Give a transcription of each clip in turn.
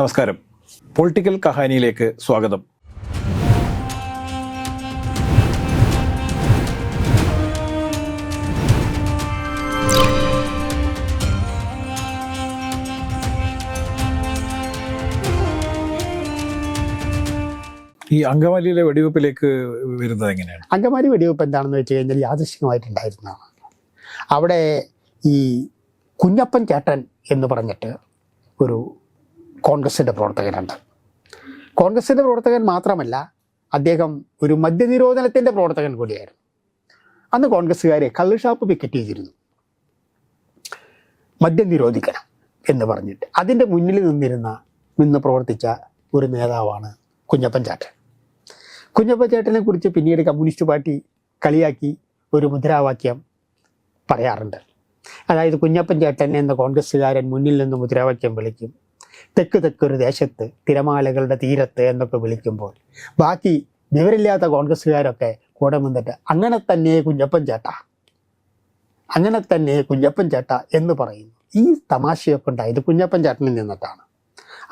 നമസ്കാരം. പൊളിറ്റിക്കൽ കഹാനിയിലേക്ക് സ്വാഗതം. ഈ അങ്കമാലിയിലെ വെടിവെപ്പിലേക്ക് വരുന്നത് എങ്ങനെയാണ്? അങ്കമാലി വെടിവെപ്പ് എന്താണെന്ന് വെച്ച് കഴിഞ്ഞാൽ യാദൃശ്യമായിട്ടുണ്ടായിരുന്നതാണ് അവിടെ ഈ കുഞ്ഞപ്പൻ ചേട്ടൻ എന്ന് പറഞ്ഞിട്ട് ഒരു കോൺഗ്രസിന്റെ പ്രവർത്തകനുണ്ട്. കോൺഗ്രസിന്റെ പ്രവർത്തകൻ മാത്രമല്ല അദ്ദേഹം ഒരു മദ്യനിരോധനത്തിന്റെ പ്രവർത്തകൻ കൂടിയായിരുന്നു. അന്ന് കോൺഗ്രസ്സുകാരെ കള്ളുഷാപ്പ് പിക്കറ്റ് ചെയ്തിരുന്നു. മദ്യം നിരോധിക്കണം എന്ന് പറഞ്ഞിട്ട് അതിന്റെ മുന്നിൽ നിന്നിരുന്ന നിന്ന് പ്രവർത്തിച്ച ഒരു നേതാവാണ് കുഞ്ഞപ്പൻ ചാട്ടൻ കുഞ്ഞപ്പൻ ചേട്ടനെ കുറിച്ച് പിന്നീട് കമ്മ്യൂണിസ്റ്റ് പാർട്ടി കളിയാക്കി ഒരു മുദ്രാവാക്യം പറയാറുണ്ട്. അതായത് കുഞ്ഞപ്പൻ ചേട്ടൻ എന്ന കോൺഗ്രസ്സുകാരൻ മുന്നിൽ നിന്ന് മുദ്രാവാക്യം വിളിക്കും. തെക്ക് തെക്കൊരു ദേശത്ത് തിരമാലകളുടെ തീരത്ത് എന്നൊക്കെ വിളിക്കുമ്പോൾ ബാക്കി വിവരമില്ലാത്ത കോൺഗ്രസ്സുകാരൊക്കെ കൂടെ നിന്നിട്ട് അങ്ങനെ തന്നെ കുഞ്ഞപ്പൻ ചേട്ട അങ്ങനെ തന്നെ കുഞ്ഞപ്പൻ ചേട്ട എന്ന് പറയുന്നു. ഈ തമാശയൊക്കെ ഉണ്ടായത് കുഞ്ഞപ്പൻ ചേട്ടനിൽ നിന്നിട്ടാണ്.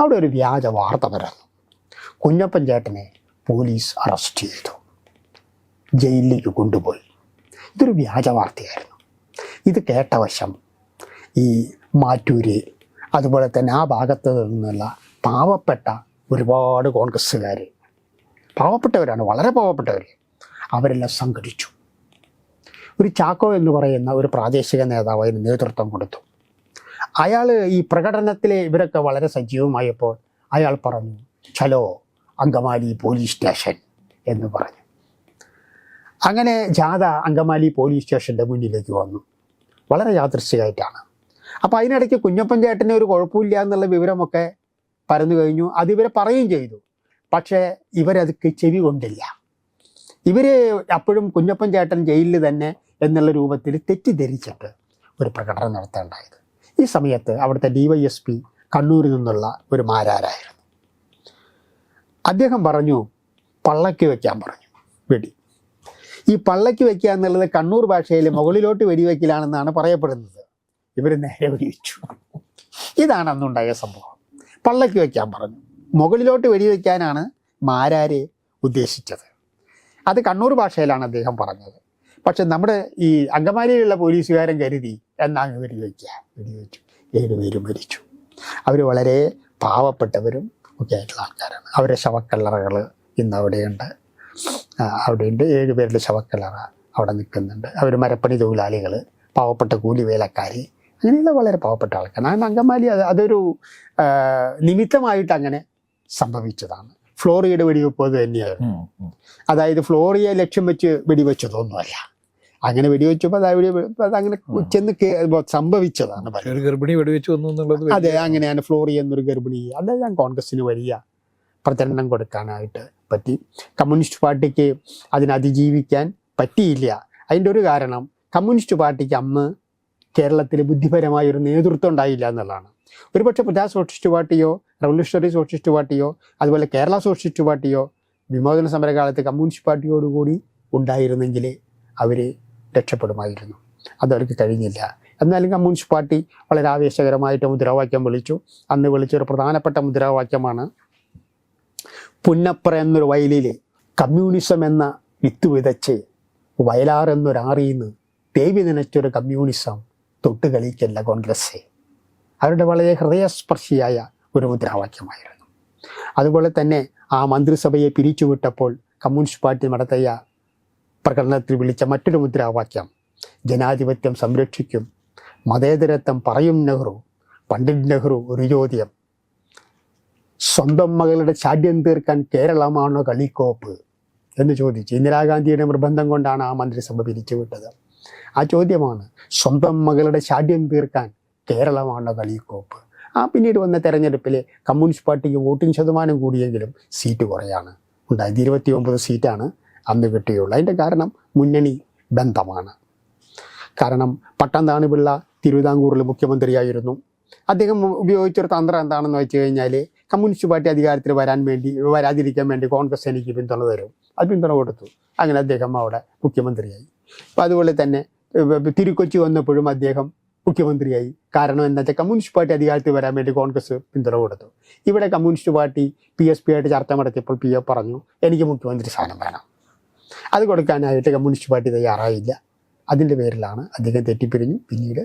അവിടെ ഒരു വ്യാജ വാർത്ത പരന്നു. കുഞ്ഞപ്പൻ ചേട്ടനെ പോലീസ് അറസ്റ്റ് ചെയ്തു. ജയിലിലേക്ക് കൊണ്ടുപോയി. ഇതൊരു വ്യാജ വാർത്തയായിരുന്നു. ഇത് കേട്ട വശം ഈ മാറ്റൂര് അതുപോലെ തന്നെ ആ ഭാഗത്ത് നിന്നുള്ള പാവപ്പെട്ട ഒരുപാട് കോൺഗ്രസ്സുകാർ പാവപ്പെട്ടവരാണ് വളരെ പാവപ്പെട്ടവർ അവരെല്ലാം സംഘടിച്ചു. ഒരു ചാക്കോ എന്ന് പറയുന്ന ഒരു പ്രാദേശിക നേതാവ് അതിന് നേതൃത്വം കൊടുത്തു. അയാൾ ഈ പ്രകടനത്തിൽ ഇവരൊക്കെ വളരെ സജീവമായപ്പോൾ അയാൾ പറഞ്ഞു ചലോ അങ്കമാലി പോലീസ് സ്റ്റേഷൻ എന്ന് പറഞ്ഞു. അങ്ങനെ ജാഥ അങ്കമാലി പോലീസ് സ്റ്റേഷന്റെ മുന്നിലേക്ക് വന്നു. വളരെ യാദൃശ്ചികമായിട്ടാണ്. അപ്പോൾ അതിനിടയ്ക്ക് കുഞ്ഞപ്പൻ ചേട്ടന് ഒരു കുഴപ്പമില്ല എന്നുള്ള വിവരമൊക്കെ പരന്നു കഴിഞ്ഞു. അത് ഇവരെ പറയുകയും ചെയ്തു. പക്ഷേ ഇവരത് ചെവി കൊണ്ടില്ല. ഇവർ അപ്പോഴും കുഞ്ഞപ്പൻ ചേട്ടൻ ജയിലിൽ തന്നെ എന്നുള്ള രൂപത്തിൽ തെറ്റിദ്ധരിച്ചിട്ട് ഒരു പ്രകടനം നടത്തേണ്ടായത് ഈ സമയത്ത് അവിടുത്തെ ഡി വൈ എസ് പി കണ്ണൂരിൽ നിന്നുള്ള ഒരു മാരാരായിരുന്നു. അദ്ദേഹം പറഞ്ഞു പള്ളക്ക് വെക്കാൻ പറഞ്ഞു. വെടി. ഈ പള്ളക്ക് വെക്കുക എന്നുള്ളത് കണ്ണൂർ ഭാഷയിൽ മുകളിലോട്ട് വെടിവെക്കലാണെന്നാണ് പറയപ്പെടുന്നത്. ഇവർ നേരെ വെടിവെച്ചു ഇതാണ് അന്നുണ്ടായ സംഭവം. പള്ളയ്ക്ക് വയ്ക്കാൻ പറഞ്ഞു. മുകളിലോട്ട് വെടിവെക്കാനാണ് മാരാരെ ഉദ്ദേശിച്ചത്. അത് കണ്ണൂർ ഭാഷയിലാണ് അദ്ദേഹം പറഞ്ഞത്. പക്ഷെ നമ്മുടെ ഈ അങ്കമാലിയിലുള്ള പോലീസുകാരൻ കരുതി എന്നാണ് വെടിവെക്കുക വെടിവെച്ചു ഏഴുപേരും മരിച്ചു. അവർ വളരെ പാവപ്പെട്ടവരും ഒക്കെ ആയിട്ടുള്ള ആൾക്കാരാണ്. അവരുടെ ശവക്കല്ലറകൾ ഇന്ന് അവിടെയുണ്ട്. അവിടെയുണ്ട്. ഏഴ് പേരുടെ ശവക്കല്ലറ അവിടെ നിൽക്കുന്നുണ്ട്. അവർ മരപ്പണി തൊഴിലാളികൾ പാവപ്പെട്ട കൂലി വേലക്കാർ അങ്ങനെയുള്ള വളരെ പാവപ്പെട്ട ആൾക്കാർ. ആ അങ്കമാലി അത് അതൊരു നിമിത്തമായിട്ട് അങ്ങനെ സംഭവിച്ചതാണ്. ഫ്ലോറിയയുടെ വെടിവെപ്പ് അത് തന്നെയായിരുന്നു അതായത് ഫ്ലോറിയെ ലക്ഷ്യം വെച്ച് വെടിവെച്ചതൊന്നുമല്ല. അങ്ങനെ വെടിവെച്ചപ്പോൾ അത് വെടി അതങ്ങനെ ചെന്ന് സംഭവിച്ചതാണ് ഒരു ഗർഭിണി വെടിവെച്ചു എന്നുള്ളത് അതെ അങ്ങനെയാണ് ഫ്ലോറി എന്നൊരു ഗർഭിണി. അതെല്ലാം കോൺഗ്രസിന് വലിയ പ്രചരണം കൊടുക്കാനായിട്ട് പറ്റി. കമ്മ്യൂണിസ്റ്റ് പാർട്ടിക്ക് അതിനെ അതിജീവിക്കാൻ പറ്റിയില്ല. അതിന്റെ ഒരു കാരണം കമ്മ്യൂണിസ്റ്റ് പാർട്ടിക്ക് അന്ന് കേരളത്തിൽ ബുദ്ധിപരമായ ഒരു നേതൃത്വം ഉണ്ടായില്ല എന്നുള്ളതാണ്. ഒരുപക്ഷെ പ്രജാ സോഷ്യലിസ്റ്റ് പാർട്ടിയോ റവല്യൂഷണറി സോഷ്യലിസ്റ്റ് പാർട്ടിയോ അതുപോലെ കേരള സോഷ്യലിസ്റ്റ് പാർട്ടിയോ വിമോചന സമരകാലത്ത് കമ്മ്യൂണിസ്റ്റ് പാർട്ടിയോടുകൂടി ഉണ്ടായിരുന്നെങ്കിൽ അവർ രക്ഷപ്പെടുമായിരുന്നു. അതവർക്ക് കഴിഞ്ഞില്ല. എന്നാലും കമ്മ്യൂണിസ്റ്റ് പാർട്ടി വളരെ ആവേശകരമായിട്ട് മുദ്രാവാക്യം വിളിച്ചു. അന്ന് വിളിച്ചൊരു പ്രധാനപ്പെട്ട മുദ്രാവാക്യമാണ് പുന്നപ്ര എന്നൊരു വയലിൽ കമ്മ്യൂണിസം എന്ന വിത്ത് വിതച്ച് വയലാർ എന്നൊരാറിന്ന് ദേവി നനച്ചൊരു കമ്മ്യൂണിസം തൊട്ട് കളിക്കല്ല കോൺഗ്രസ് അവരുടെ വളരെ ഹൃദയസ്പർശിയായ ഒരു മുദ്രാവാക്യമായിരുന്നു. അതുപോലെ തന്നെ ആ മന്ത്രിസഭയെ പിരിച്ചുവിട്ടപ്പോൾ കമ്മ്യൂണിസ്റ്റ് പാർട്ടി നടത്തിയ പ്രകടനത്തിൽ വിളിച്ച മറ്റൊരു മുദ്രാവാക്യം ജനാധിപത്യം സംരക്ഷിക്കും മതേതരത്വം പറയും നെഹ്റു പണ്ഡിറ്റ് നെഹ്റു ഒരു ചോദ്യം. സ്വന്തം മകളുടെ ശാഠ്യം തീർക്കാൻ കേരളമാണോ കളിക്കോപ്പ്? എന്ന് ചോദിച്ചു. ഇന്ദിരാഗാന്ധിയുടെ നിർബന്ധം കൊണ്ടാണ് ആ മന്ത്രിസഭ പിരിച്ചുവിട്ടത്. ആ ചോദ്യമാണ് സ്വന്തം മകളുടെ ശാഠ്യം തീർക്കാൻ കേരളമാണ് കളിക്കോപ്പ്? ആ പിന്നീട് വന്ന തെരഞ്ഞെടുപ്പിൽ കമ്മ്യൂണിസ്റ്റ് പാർട്ടിക്ക് വോട്ടിംഗ് ശതമാനം കൂടിയെങ്കിലും സീറ്റ് കുറയാണ്. ഉണ്ടായത് ഇരുപത്തി ഒമ്പത് സീറ്റാണ് അന്ന് കിട്ടിയുള്ളൂ. അതിന്റെ കാരണം മുന്നണി ബന്ധമാണ്. കാരണം പട്ടംതാണി പിള്ള തിരുവിതാംകൂറിൽ മുഖ്യമന്ത്രിയായിരുന്നു. അദ്ദേഹം ഉപയോഗിച്ചൊരു തന്ത്രം എന്താണെന്ന് വെച്ച് കഴിഞ്ഞാൽ കമ്മ്യൂണിസ്റ്റ് പാർട്ടി അധികാരത്തിൽ വരാൻ വേണ്ടി വരാതിരിക്കാൻ വേണ്ടി കോൺഗ്രസ് എനിക്ക് പിന്തുണ തരും. അത് പിന്തുണ കൊടുത്തു. അങ്ങനെ അദ്ദേഹം അവിടെ മുഖ്യമന്ത്രിയായി. അതുപോലെ തന്നെ തിരുക്കൊച്ചി വന്നപ്പോഴും അദ്ദേഹം മുഖ്യമന്ത്രിയായി. കാരണം എന്താ വെച്ചാൽ കമ്മ്യൂണിസ്റ്റ് പാർട്ടി അധികാരത്തിൽ വരാൻ വേണ്ടി കോൺഗ്രസ് പിന്തുണ കൊടുത്തു. ഇവിടെ communist party P S P ആയിട്ട് ചർച്ച നടത്തിയപ്പോൾ പി എ പറഞ്ഞു എനിക്ക് മുഖ്യമന്ത്രി സ്ഥാനം വേണം. അത് കൊടുക്കാനായിട്ട് കമ്മ്യൂണിസ്റ്റ് പാർട്ടി തയ്യാറായില്ല. അതിന്റെ പേരിലാണ് അദ്ദേഹം തെറ്റിപ്പിരിഞ്ഞു. പിന്നീട്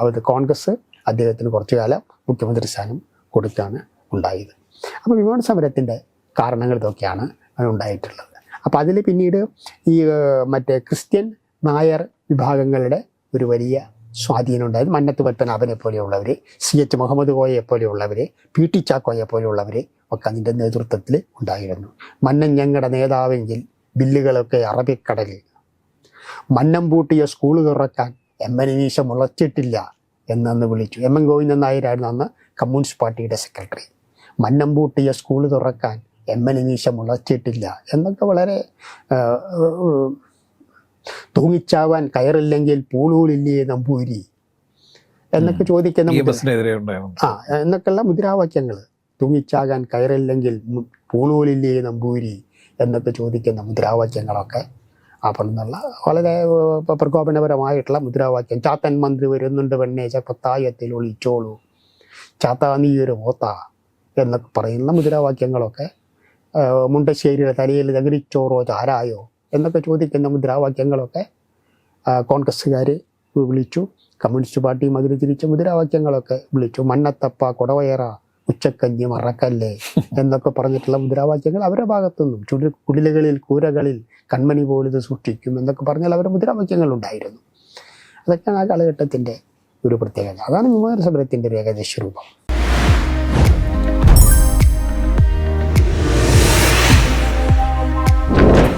അവരുടെ കോൺഗ്രസ് അദ്ദേഹത്തിന് കുറച്ചു കാലം മുഖ്യമന്ത്രി സ്ഥാനം കൊടുത്താണ് ഉണ്ടായത്. അപ്പോൾ വിമാന സമരത്തിന്റെ കാരണങ്ങൾ ഇതൊക്കെയാണ് ഉണ്ടായിട്ടുള്ളത്. അപ്പോൾ അതിൽ പിന്നീട് ഈ മറ്റേ ക്രിസ്ത്യൻ നായർ വിഭാഗങ്ങളുടെ ഒരു വലിയ സ്വാധീനം ഉണ്ടായത് മന്നത്ത് പത്മനാഭനെ പോലെയുള്ളവർ സി എച്ച് മുഹമ്മദ് കോയയെ പോലെയുള്ളവർ പി ടി ചാക്കോയെ പോലെയുള്ളവർ ഒക്കെ അതിന്റെ നേതൃത്വത്തിൽ ഉണ്ടായിരുന്നു. മന്നൻ ഞങ്ങളുടെ നേതാവെങ്കിൽ ബില്ലുകളൊക്കെ അറബിക്കടലിൽ. മന്നം പൂട്ടിയ സ്കൂൾ തുറക്കാൻ എം എൻ വീശ മുളച്ചിട്ടില്ല എന്നന്ന് വിളിച്ചു. എം എൻ ഗോവിന്ദൻ നായരായിരുന്നു അന്ന് കമ്മ്യൂണിസ്റ്റ് പാർട്ടിയുടെ സെക്രട്ടറി. മന്നം പൂട്ടിയ സ്കൂൾ തുറക്കാൻ എം എൻ വീശ മുളച്ചിട്ടില്ല എന്നൊക്കെ വളരെ തൂങ്ങിച്ചാവാൻ കയറില്ലെങ്കിൽ പൂളൂലില്ലേ നമ്പൂരി എന്നൊക്കെ ചോദിക്കുന്ന ആ എന്നൊക്കെയുള്ള മുദ്രാവാക്യങ്ങൾ. തൂങ്ങിച്ചാകാൻ കയറില്ലെങ്കിൽ പൂളൂളില്ലേ നമ്പൂരി എന്നൊക്കെ ചോദിക്കുന്ന മുദ്രാവാക്യങ്ങളൊക്കെ അപ്പോൾ നിന്നുള്ള വളരെ പ്രകോപനപരമായിട്ടുള്ള മുദ്രാവാക്യം. ചാത്തൻ മന്ത്രി വരുന്നുണ്ട് പെണ്ണേ ചപ്പത്തായത്തിൽ ഒളിച്ചോളൂ. ചാത്താ നീ ഒരു ഓത്ത എന്നൊക്കെ പറയുന്ന മുദ്രാവാക്യങ്ങളൊക്കെ മുണ്ടശ്ശേരിയുടെ തലയിൽ തകരിച്ചോറോ ചാരായോ എന്നൊക്കെ ചോദിക്കുന്ന മുദ്രാവാക്യങ്ങളൊക്കെ കോൺഗ്രസ്സുകാർ വിളിച്ചു. കമ്മ്യൂണിസ്റ്റ് പാർട്ടിയും അതിന് തിരിച്ച മുദ്രാവാക്യങ്ങളൊക്കെ വിളിച്ചു. മണ്ണത്തപ്പ കൊടവയറ ഉച്ചക്കഞ്ഞി മറക്കല്ലേ എന്നൊക്കെ പറഞ്ഞിട്ടുള്ള മുദ്രാവാക്യങ്ങൾ അവരുടെ ഭാഗത്തുനിന്നും ചുടി കുടിലുകളിൽ കൂരകളിൽ കൺമണി പോലിത് സൂക്ഷിക്കും എന്നൊക്കെ പറഞ്ഞാൽ അവരുടെ മുദ്രാവാക്യങ്ങൾ ഉണ്ടായിരുന്നു. അതൊക്കെയാണ് ആ കാലഘട്ടത്തിന്റെ ഒരു പ്രത്യേകത. അതാണ് വിമോചന സമരത്തിന്റെ ഒരു ഏകദേശ രൂപം.